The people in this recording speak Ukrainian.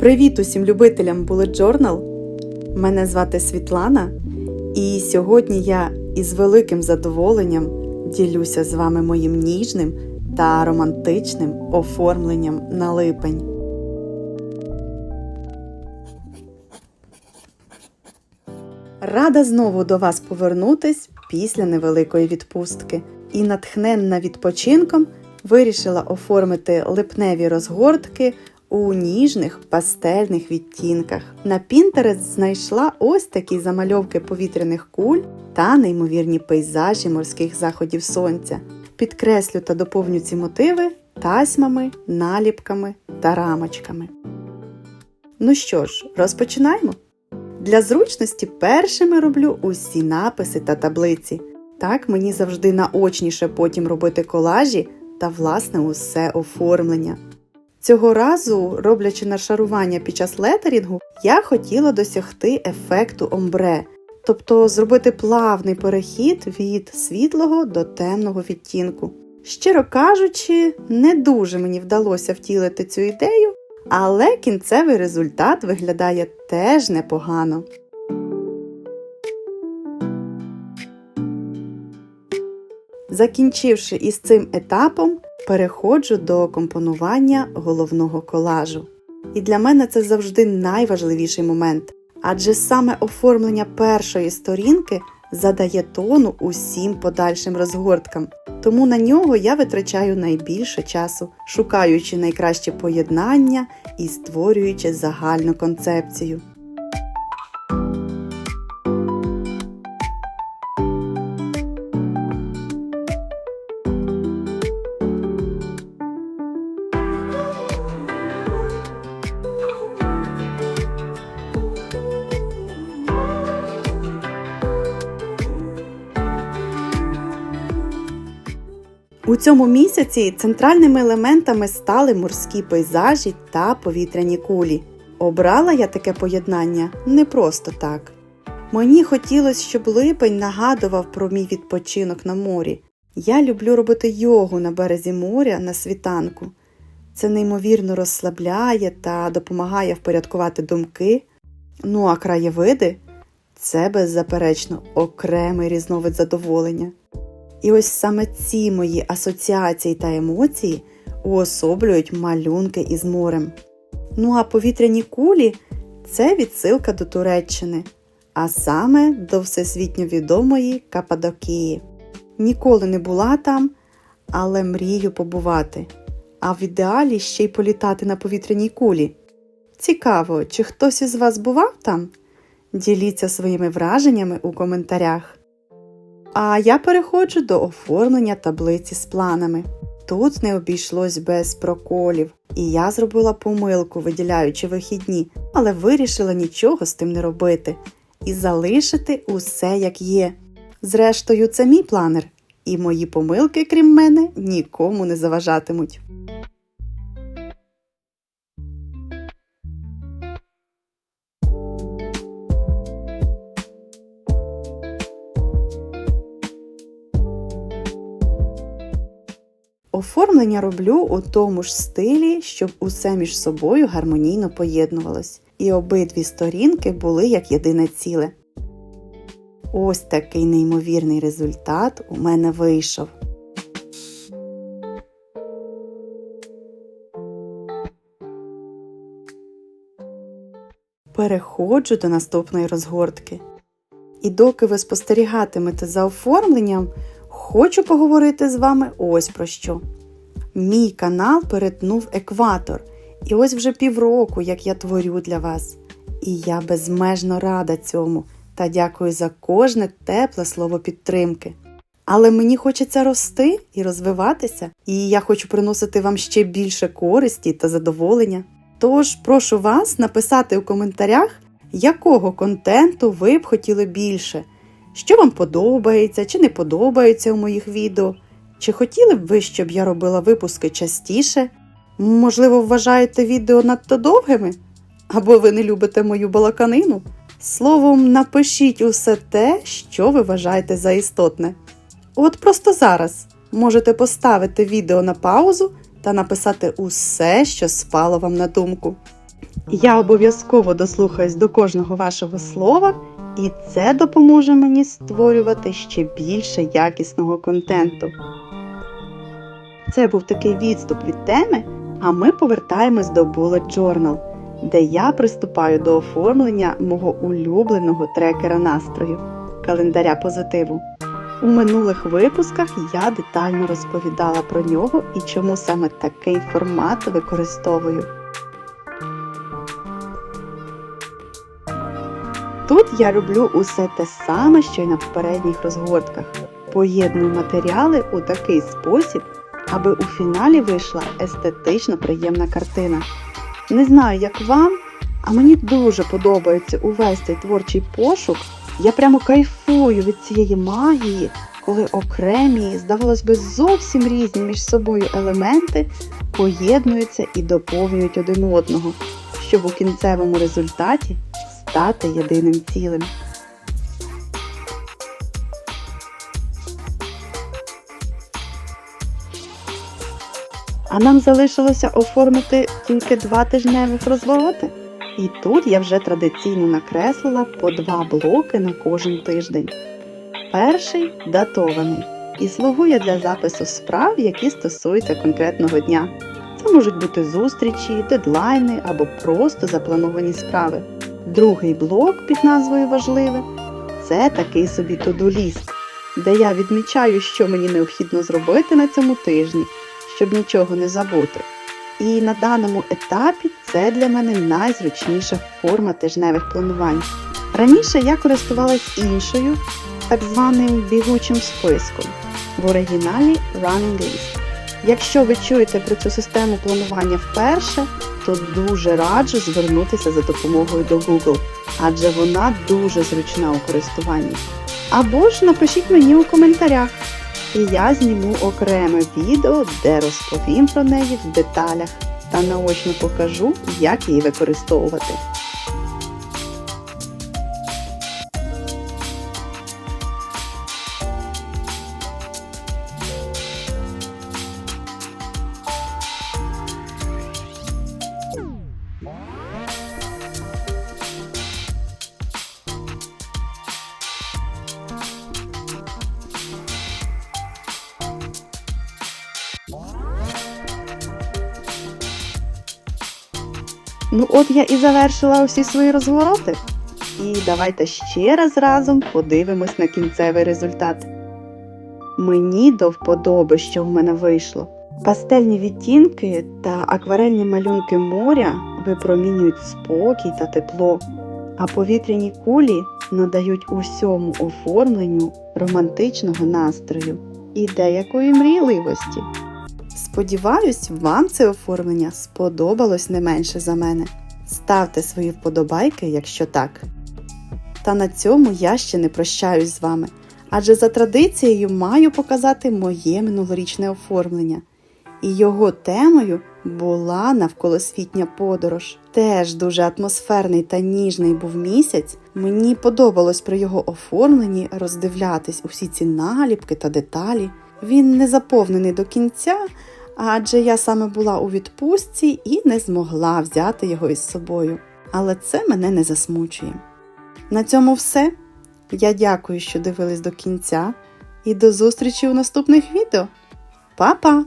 Привіт усім любителям Bullet Journal! Мене звати Світлана, і сьогодні я із великим задоволенням ділюся з вами моїм ніжним та романтичним оформленням на липень. Рада знову до вас повернутись після невеликої відпустки і натхненна відпочинком вирішила оформити липневі розгортки у ніжних пастельних відтінках. На Pinterest знайшла ось такі замальовки повітряних куль та неймовірні пейзажі морських заходів сонця. Підкреслю та доповню ці мотиви тасьмами, наліпками та рамочками. Ну що ж, розпочинаємо. Для зручності першими роблю усі написи та таблиці. Так мені завжди наочніше потім робити колажі та власне усе оформлення. Цього разу, роблячи нашарування під час летерінгу, я хотіла досягти ефекту омбре, тобто зробити плавний перехід від світлого до темного відтінку. Щиро кажучи, не дуже мені вдалося втілити цю ідею, але кінцевий результат виглядає теж непогано. Закінчивши із цим етапом, переходжу до компонування головного колажу. І для мене це завжди найважливіший момент, адже саме оформлення першої сторінки задає тону усім подальшим розгорткам, тому на нього я витрачаю найбільше часу, шукаючи найкраще поєднання і створюючи загальну концепцію. У цьому місяці центральними елементами стали морські пейзажі та повітряні кулі. Обрала я таке поєднання не просто так. Мені хотілося, щоб липень нагадував про мій відпочинок на морі. Я люблю робити йогу на березі моря на світанку. Це неймовірно розслабляє та допомагає впорядкувати думки. Ну а краєвиди це беззаперечно окремий різновид задоволення. І ось саме ці мої асоціації та емоції уособлюють малюнки із морем. Ну а повітряні кулі це відсилка до Туреччини, а саме до всесвітньо відомої Кападокії. Ніколи не була там, але мрію побувати. А в ідеалі ще й політати на повітряній кулі. Цікаво, чи хтось із вас бував там? Діліться своїми враженнями у коментарях. А я переходжу до оформлення таблиці з планами. Тут не обійшлось без проколів, і я зробила помилку, виділяючи вихідні, але вирішила нічого з тим не робити і залишити усе як є. Зрештою, це мій планер, і мої помилки, крім мене, нікому не заважатимуть. Оформлення роблю у тому ж стилі, щоб усе між собою гармонійно поєднувалось, і обидві сторінки були як єдине ціле. Ось такий неймовірний результат у мене вийшов. Переходжу до наступної розгортки. І доки ви спостерігатимете за оформленням, хочу поговорити з вами ось про що. Мій канал перетнув екватор, і ось вже півроку, як я творю для вас. І я безмежно рада цьому та дякую за кожне тепле слово підтримки. Але мені хочеться рости і розвиватися, і я хочу приносити вам ще більше користі та задоволення. Тож прошу вас написати у коментарях, якого контенту ви б хотіли більше, що вам подобається чи не подобається у моїх відео. Чи хотіли б ви, щоб я робила випуски частіше? Можливо, вважаєте відео надто довгими? Або ви не любите мою балаканину? Словом, напишіть усе те, що ви вважаєте за істотне. От просто зараз можете поставити відео на паузу та написати усе, що спало вам на думку. Я обов'язково дослухаюсь до кожного вашого слова, і це допоможе мені створювати ще більше якісного контенту. Це був такий відступ від теми, а ми повертаємось до Bullet Journal, де я приступаю до оформлення мого улюбленого трекера настрою календаря позитиву. У минулих випусках я детально розповідала про нього і чому саме такий формат використовую. Тут я роблю усе те саме, що й на попередніх розгортках. Поєдную матеріали у такий спосіб, аби у фіналі вийшла естетично приємна картина. Не знаю, як вам, а мені дуже подобається увесь цей творчий пошук. Я прямо кайфую від цієї магії, коли окремі, здавалось би, зовсім різні між собою елементи поєднуються і доповнюють один одного, щоб у кінцевому результаті стати єдиним цілим. А нам залишилося оформити тільки два тижневих розвороти. І тут я вже традиційно накреслила по два блоки на кожен тиждень. Перший датований і слугує для запису справ, які стосуються конкретного дня. Це можуть бути зустрічі, дедлайни або просто заплановані справи. Другий блок під назвою Важливе це такий собі тодуліст, де я відмічаю, що мені необхідно зробити на цьому тижні, щоб нічого не забути. І на даному етапі це для мене найзручніша форма тижневих планувань. Раніше я користувалась іншою, так званим бігучим списком в оригіналі Running List. Якщо ви чуєте про цю систему планування вперше, то дуже раджу звернутися за допомогою до Google, адже вона дуже зручна у користуванні. Або ж напишіть мені у коментарях, і я зніму окреме відео, де розповім про неї в деталях та наочно покажу, як її використовувати. Ну от я і завершила усі свої розвороти. І давайте ще раз разом подивимось на кінцевий результат. Мені до вподоби, що в мене вийшло. Пастельні відтінки та акварельні малюнки моря випромінюють спокій та тепло, а повітряні кулі надають усьому оформленню романтичного настрою і деякої мрійливості. Сподіваюсь, вам це оформлення сподобалось не менше за мене. Ставте свої вподобайки, якщо так. Та на цьому я ще не прощаюсь з вами, адже за традицією маю показати моє минулорічне оформлення. І його темою була навколосвітня подорож. Теж дуже атмосферний та ніжний був місяць. Мені подобалось при його оформленні роздивлятись усі ці наліпки та деталі. Він не заповнений до кінця, адже я саме була у відпустці і не змогла взяти його із собою. Але це мене не засмучує. На цьому все. Я дякую, що дивились до кінця, і до зустрічі у наступних відео. Па-па!